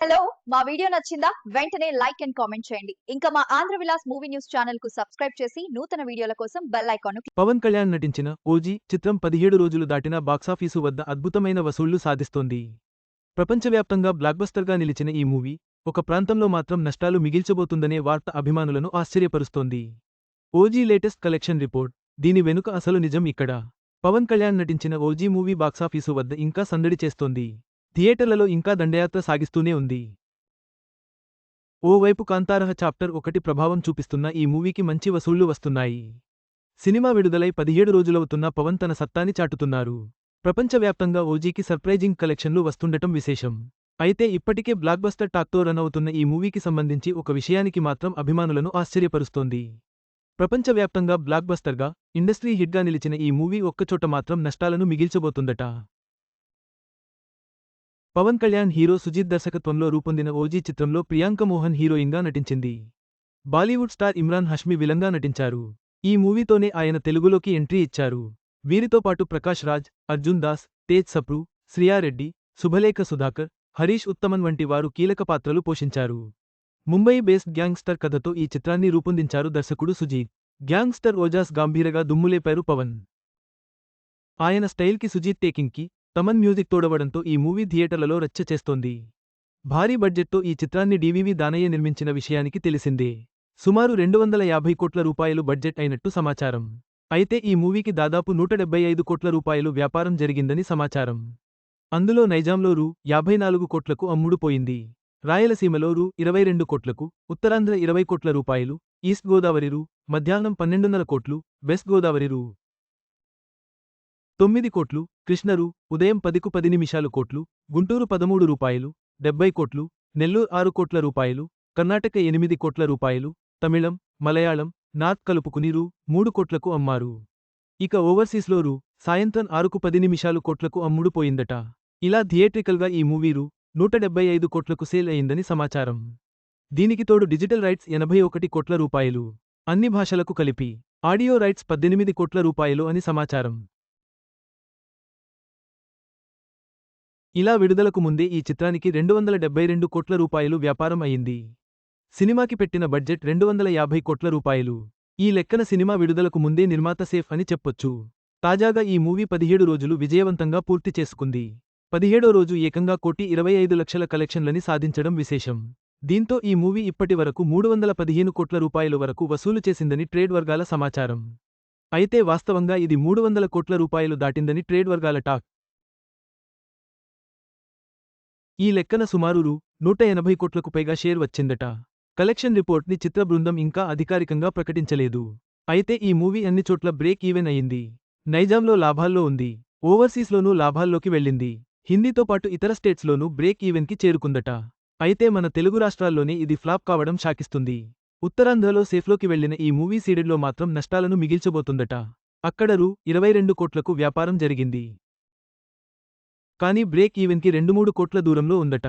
Hello మా video నచ్చిందా? వెంటనే లైక్ అండ్ కామెంట్ చేయండి. ఇంకా మా ఆంధ్ర విలాస్ మూవీ న్యూస్ ఛానల్కు సబ్స్క్రైబ్ చేసి నూతన వీడియోల కోసం బెల్ ఐకాన్ పవన్ కళ్యాణ్ నటించిన ఓజీ చిత్రం పదిహేడు రోజులు దాటిన బాక్సాఫీసు వద్ద అద్భుతమైన వసూళ్ళు సాధిస్తోంది. ప్రపంచవ్యాప్తంగా బ్లాక్బస్టర్గా నిలిచిన ఈ మూవీ ఒక ప్రాంతంలో మాత్రం నష్టాలు మిగిల్చబోతుందనే వార్త అభిమానులను ఆశ్చర్యపరుస్తోంది. ఓజీ లేటెస్ట్ కలెక్షన్ రిపోర్ట్ దీని వెనుక అసలు నిజం ఇక్కడ. పవన్ కళ్యాణ్ నటించిన ఓజీ మూవీ బాక్సాఫీసు వద్ద ఇంకా సందడి చేస్తోంది. థియేటర్లలో ఇంకా దండయాత్ర సాగిస్తూనే ఉంది. ఓవైపు కాంతారహ చాప్టర్ ఒకటి ప్రభావం చూపిస్తున్న ఈ మూవీకి మంచి వసూళ్ళు వస్తున్నాయి. సినిమా విడుదలై పదిహేడు రోజులవుతున్న పవన్ తన సత్తాని చాటుతున్నారు. ప్రపంచవ్యాప్తంగా ఓజీకి సర్ప్రైజింగ్ కలెక్షన్లు వస్తుండటం విశేషం. అయితే ఇప్పటికే బ్లాక్బస్టర్ టాక్తో రన్ అవుతున్న ఈ మూవీకి సంబంధించి ఒక విషయానికి మాత్రం అభిమానులను ఆశ్చర్యపరుస్తోంది. ప్రపంచవ్యాప్తంగా బ్లాక్బస్టర్గా ఇండస్ట్రీ హిట్గా నిలిచిన ఈ మూవీ ఒక్కచోట మాత్రం నష్టాలను మిగిల్చబోతుందట. పవన్ కళ్యాణ్ హీరో సుజిత్ దర్శకత్వంలో రూపొందిన ఓజీ చిత్రంలో ప్రియాంక మోహన్ హీరోయిన్గా నటించింది. బాలీవుడ్ స్టార్ ఇమ్రాన్ హష్మి విలంగా నటించారు. ఈ మూవీతోనే ఆయన తెలుగులోకి ఎంట్రీ ఇచ్చారు. వీరితో పాటు ప్రకాష్ రాజ్ అర్జున్ దాస్ తేజ్ సప్రు శ్రియారెడ్డి శుభలేఖ సుధాకర్ హరీష్ ఉత్తమన్ వంటి వారు కీలక పాత్రలు పోషించారు. ముంబై బేస్డ్ గ్యాంగ్స్టర్ కథతో ఈ చిత్రాన్ని రూపొందించారు దర్శకుడు సుజీత్. గ్యాంగ్స్టర్ ఓజాస్ గాంభీరగా దుమ్ములేపారు పవన్. ఆయన స్టైల్కి సుజీత్ టేకింగ్కి తమన్ మ్యూజిక్ తోడవడంతో ఈ మూవీ థియేటర్లలో రచ్చ చేస్తోంది. భారీ బడ్జెట్తో ఈ చిత్రాన్ని డివివి దానయ్య నిర్మించిన విషయానికి తెలిసిందే. సుమారు రెండు వందల యాభై కోట్ల రూపాయలు బడ్జెట్ అయినట్టు సమాచారం. అయితే ఈ మూవీకి దాదాపు నూట డెబ్బై ఐదు కోట్ల రూపాయలు వ్యాపారం జరిగిందని సమాచారం. అందులో నైజాంలో రూ. యాభై నాలుగు కోట్లకు అమ్ముడుపోయింది రాయలసీమలో రూ. ఇరవై రెండు కోట్లకు ఉత్తరాంధ్ర ఇరవై కోట్ల రూపాయలు ఈస్ట్ గోదావరి రూ. మధ్యాహ్నం పన్నెండున్నర కోట్లు వెస్ట్ గోదావరి రూ. తొమ్మిది కోట్లు కృష్ణరు ఉదయం పదికు పది నిమిషాలు కోట్లు గుంటూరు పదమూడు రూపాయలు డెబ్బై కోట్లు నెల్లూరు ఆరు కోట్ల రూపాయలు కర్ణాటక ఎనిమిది కోట్ల రూపాయలు తమిళం మలయాళం నాత్ కలుపుకుని రూ. మూడు కోట్లకు అమ్మారు. ఇక ఓవర్సీస్లో రూ. సాయంత్రం ఆరుకు పది నిమిషాలు కోట్లకు అమ్ముడుపోయిందట ఇలా థియేట్రికల్గా ఈ మూవీ రూ. నూట డెబ్బై ఐదు కోట్లకు సేల్ అయిందని సమాచారం. దీనికి తోడు డిజిటల్ రైట్స్ ఎనభై ఒకటి కోట్ల రూపాయలు. అన్ని భాషలకు కలిపి. ఆడియో రైట్స్ పద్దెనిమిది కోట్ల రూపాయలు అని సమాచారం. ఇలా విడుదలకు ముందే ఈ చిత్రానికి రెండు వందల డెబ్బై రెండు కోట్ల రూపాయలు వ్యాపారం అయింది. సినిమాకి పెట్టిన బడ్జెట్ రెండు వందల యాభై కోట్ల రూపాయలు. ఈ లెక్కన సినిమా విడుదలకు ముందే నిర్మాత సేఫ్ అని చెప్పొచ్చు. తాజాగా ఈ మూవీ పదిహేడు రోజులు విజయవంతంగా పూర్తి చేసుకుంది. పదిహేడో రోజు ఏకంగా కోటి ఇరవై ఐదు లక్షల కలెక్షన్లని సాధించడం విశేషం. దీంతో ఈ మూవీ ఇప్పటి వరకు మూడు వందల పదిహేను కోట్ల రూపాయల వరకు వసూలు చేసిందని ట్రేడ్ వర్గాల సమాచారం. అయితే వాస్తవంగా ఇది మూడు వందల కోట్ల రూపాయలు దాటిందని ట్రేడ్ వర్గాల టాక్. ఈ లెక్కన సుమారు రూ నూట ఎనభై కోట్లకు పైగా షేర్ వచ్చిందట. కలెక్షన్ రిపోర్ట్ని చిత్ర బృందం ఇంకా అధికారికంగా ప్రకటించలేదు. అయితే ఈ మూవీ అన్ని చోట్ల బ్రేక్ ఈవెన్ అయింది. నైజాంలో లాభాల్లో ఉంది. ఓవర్సీస్లోనూ లాభాల్లోకి వెళ్ళింది. హిందీతో పాటు ఇతర స్టేట్స్లోనూ బ్రేక్ ఈవెన్కి చేరుకుందట. అయితే మన తెలుగు రాష్ట్రాల్లోనే ఇది ఫ్లాప్ కావడం షాకిస్తుంది. ఉత్తరాంధ్రలో సేఫ్లోకి వెళ్ళిన ఈ మూవీ సీడెడ్లో మాత్రం నష్టాలను మిగిల్చబోతుందట. అక్కడ రూ. ఇరవై రెండు కోట్లకు వ్యాపారం జరిగింది. కానీ బ్రేక్ ఈవెన్కి రెండు మూడు కోట్ల దూరంలో ఉందట.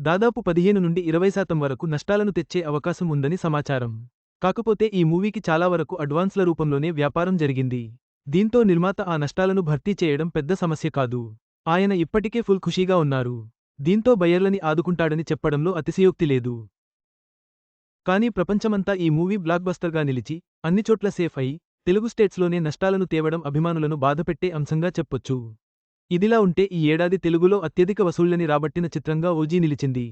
దాదాపు పదిహేను నుండి ఇరవై శాతం వరకు నష్టాలను తెచ్చే అవకాశం ఉందని సమాచారం. కాకపోతే ఈ మూవీకి చాలా వరకు అడ్వాన్స్ల రూపంలోనే వ్యాపారం జరిగింది. దీంతో నిర్మాత ఆ నష్టాలను భర్తీ చేయడం పెద్ద సమస్య కాదు. ఆయన ఇప్పటికే ఫుల్ ఖుషీగా ఉన్నారు. దీంతో బయర్లని ఆదుకుంటాడని చెప్పడంలో అతిశయోక్తి లేదు. కానీ ప్రపంచమంతా ఈ మూవీ బ్లాక్బస్టర్గా నిలిచి అన్ని చోట్ల సేఫ్ అయి తెలుగు స్టేట్స్లోనే నష్టాలను తేవడం అభిమానులను బాధపెట్టే అంశంగా చెప్పొచ్చు. ఇదిలా ఉంటే ఈ ఏడాది తెలుగులో అత్యధిక వసూళ్ళని రాబట్టిన చిత్రంగా ఓజీ నిలిచింది.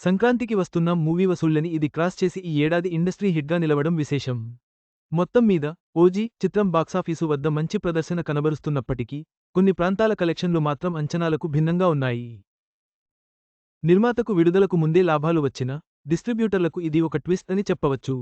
సంక్రాంతికి వస్తున్న మూవీ వసూళ్ళని ఇది క్రాస్ చేసి ఈ ఏడాది ఇండస్ట్రీ హిట్గా నిలవడం విశేషం. మొత్తం మీద ఓజీ చిత్రం బాక్సాఫీసు వద్ద మంచి ప్రదర్శన కనబరుస్తున్నప్పటికీ కొన్ని ప్రాంతాల కలెక్షన్లు మాత్రం అంచనాలకు భిన్నంగా ఉన్నాయి. నిర్మాతకు విడుదలకు ముందే లాభాలు వచ్చినా డిస్ట్రిబ్యూటర్లకు ఇది ఒక ట్విస్ట్ అని చెప్పవచ్చు.